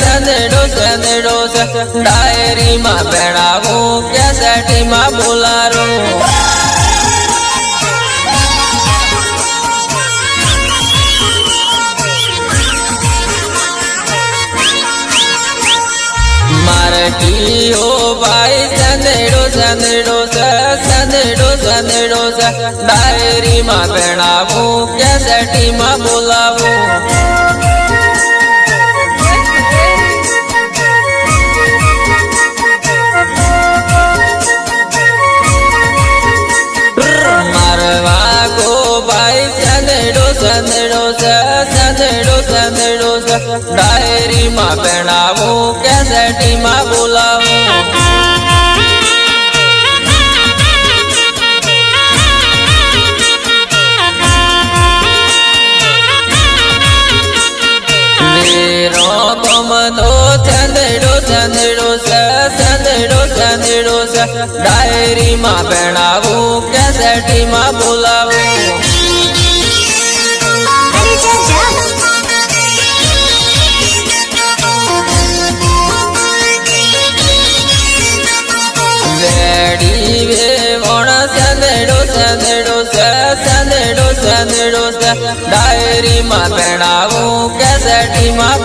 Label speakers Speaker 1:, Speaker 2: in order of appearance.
Speaker 1: સંદેડો સંદેડો ડાયરીમાં ભેણાવું કેસેટીમાં બોલારું. મારે ટીઓ ભાઈ સંદેડો સંદેડો સંદેડો સંદેડો ડાયરીમાં ભેણાવું કેસેટીમાં બોલાવું. સંદેડો સંદેડો સંદેડો ડાયરીમાં ભેણાવું કેસેટીમાં બોલાવું. ગમતો ચંદેડો ચંદેડો ચંદેડો ચંદેડો ડાયરીમાં ભેણાવું કેસેટીમાં વેડી વેવણ સંદેડો સંદેડો સંદેડો સંદેડો ડાયરીમાં ભેણાવું કેસેટીમાં